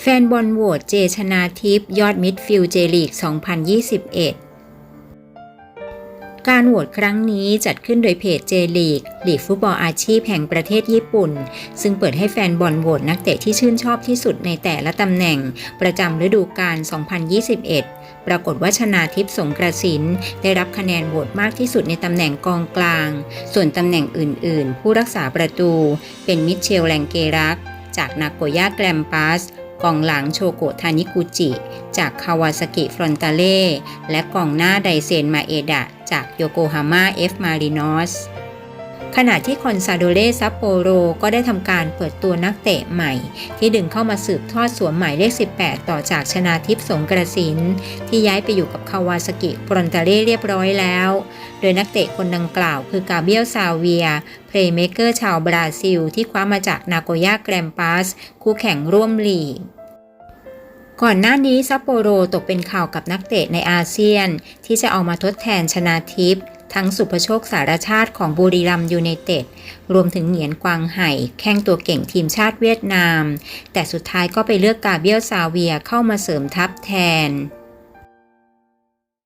แฟนบอลโหวตเจชนาทิพย์ยอดมิดฟิลเจลีก 2021 การโหวตครั้งนี้จัดขึ้นโดยเพจเจลีกลีกฟุตบอลอาชีพแห่งประเทศญี่ปุ่น ซึ่งเปิดให้แฟนบอลโหวตนักเตะที่ชื่นชอบที่สุดในแต่ละตำแหน่ง ประจำฤดูกาล 2021 ปรากฏว่าชนาทิพย์สงกระสินได้รับคะแนนโหวตมากที่สุดในตำแหน่งกองกลาง ส่วนตำแหน่งอื่น ๆ ผู้รักษาประตู เป็นมิเชลแลงเกรัก จากนาโกย่าแกรมปัส กองหลังโชโกทานิกุจิ จากคาวาซากิฟรอนตาเล่ และกองหน้าไดเซนมาเอดะ จากโยโกฮาม่าเอฟมารินอส ขณะที่คอนซาโดเล่ซัปโปโรก็ได้ทำการเปิดตัวนักเตะใหม่ ที่ดึงเข้ามาสืบทอดสวมหมายเลข 18 ต่อจากชนาทิพย์สงกระสิน ที่ย้ายไปอยู่กับคาวาซากิฟรอนตาเล่เรียบร้อยแล้ว โดยนักเตะคนดังกล่าวคือกาเบียลซาเวียเพลย์เมเกอร์ชาวบราซิล ที่คว้ามาจากนาโกย่าแกรมปัสคู่แข่งร่วมลีกก่อนหน้านี้ซัปโปโรตกเป็นข่าวกับนักเตะในอาเซียน ที่จะเอามาทดแทนชนาทิพย์ ทั้งสุภโชคสารชาติของบุรีรัมย์ยูไนเต็ด รวมถึงเหงียนกวางไห่ แข้งตัวเก่งทีมชาติเวียดนาม แต่สุดท้ายก็ไปเลือกกาเบียลซาเวียเข้ามาเสริมทัพแทน